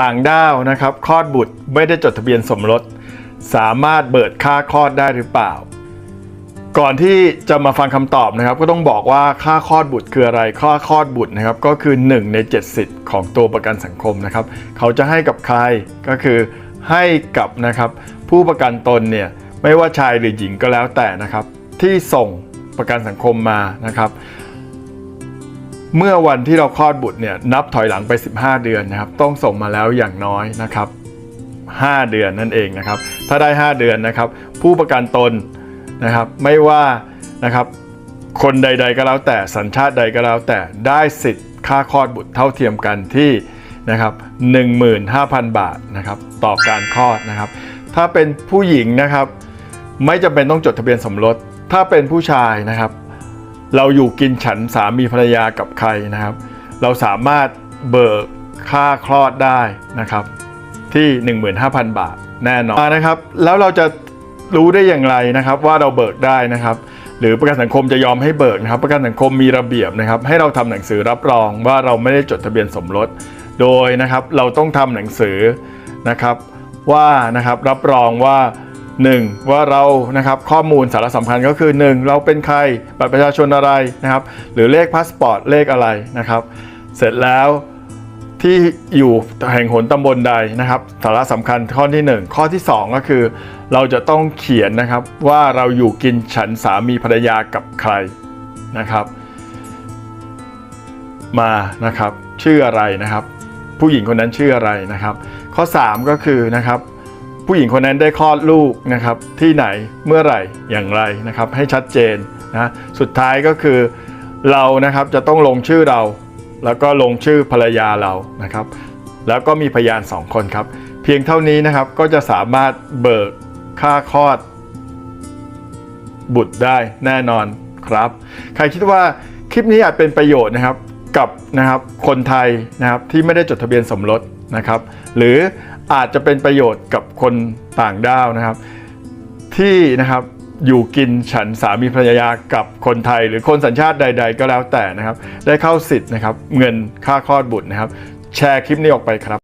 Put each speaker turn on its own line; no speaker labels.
ต่างด้าวนะครับคลอดบุตรไม่ได้จดทะเบียนสมรส สามารถเบิดค่าคลอดได้หรือเปล่า ก่อนที่จะมาฟังคำตอบนะครับ ก็ต้องบอกว่าค่าคลอดบุตรคืออะไรค่าคลอดบุตรนะครับก็คือ 1 ใน 7 สิทธิ์ของตัวประกันสังคมนะครับ เขาจะให้กับใครก็คือให้กับนะครับผู้ประกันตนเนี่ยไม่ว่าชายหรือหญิงก็แล้วแต่นะครับ ที่ส่งประกันสังคมมานะครับ เมื่อวันที่เราคลอดบุตรเนี่ยนับถอยหลังไป 15 เดือนนะครับ ต้องส่งมาแล้วอย่างน้อยนะครับ 5 เดือนนั่นเองนะครับ ถ้าได้ 5 เดือนนะครับ ผู้ประกันตนนะครับไม่ว่านะครับคนใด ๆ ก็แล้วแต่สัญชาติใดก็แล้วแต่ได้สิทธิ์ค่าคลอดบุตรเท่าเทียมกันที่นะครับ15,000 บาทนะครับต่อการคลอดนะครับ ถ้าเป็นผู้หญิงนะครับ ไม่จำเป็นต้องจดทะเบียนสมรส ถ้าเป็นผู้ชายนะครับ เราอยู่กินฉันสามีภรรยากับใครนะครับ เราสามารถเบิกค่าคลอดได้นะครับ ที่ 15,000 บาทแน่นอนนะครับ แล้วเราจะรู้ได้อย่างไรนะครับ ว่าเราเบิกได้นะครับ หรือประกันสังคมจะยอมให้เบิกนะครับ ประกันสังคมมีระเบียบนะครับ ให้เราทำหนังสือรับรองว่าเราไม่ได้จดทะเบียนสมรส โดยนะครับเราต้องทำหนังสือนะครับว่านะครับรับรองว่า 1. ว่าเรานะครับข้อมูลสาระสำคัญก็คือ 1. เราเป็นใครบัตรประชาชนอะไรนะครับ หรือเลขพาสปอร์ตเลขอะไรนะครับ เสร็จแล้วที่อยู่แห่งหนตำบลใดนะครับ สาระสำคัญข้อที่ 1 ข้อที่ 2 ก็คือ เราจะต้องเขียนนะครับว่าเราอยู่กินฉันสามีภรรยากับใครนะครับ มานะครับชื่ออะไรนะครับ ผู้หญิงคนนั้นชื่ออะไรนะครับ ข้อ 3 ก็คือนะครับ ผู้หญิงคนนั้นได้คลอดลูกนะครับที่ไหนเมื่อไหร่อย่างไรนะครับให้ชัดเจนนะสุดท้ายก็คือเรานะครับจะต้องลงชื่อเรา แล้วก็ลงชื่อภรรยาเรานะครับ แล้วก็มีพยาน2คนครับ เพียงเท่านี้นะครับก็จะสามารถเบิกค่าคลอด บุตรได้แน่นอนครับ ใครคิดว่าคลิปนี้อาจเป็นประโยชน์นะครับกับนะครับคนไทยนะครับที่ไม่ได้จดทะเบียนสมรสนะครับ หรือ อาจจะเป็นประโยชน์กับคนต่างด้าวนะครับ ที่นะครับอยู่กินฉันสามีภรรยากับคนไทย หรือคนสัญชาติใด ๆ ก็แล้วแต่นะครับ ได้เข้าสิทธิ์นะครับ เงินค่าคลอดบุตรนะครับ แชร์คลิปนี้ออกไปครับ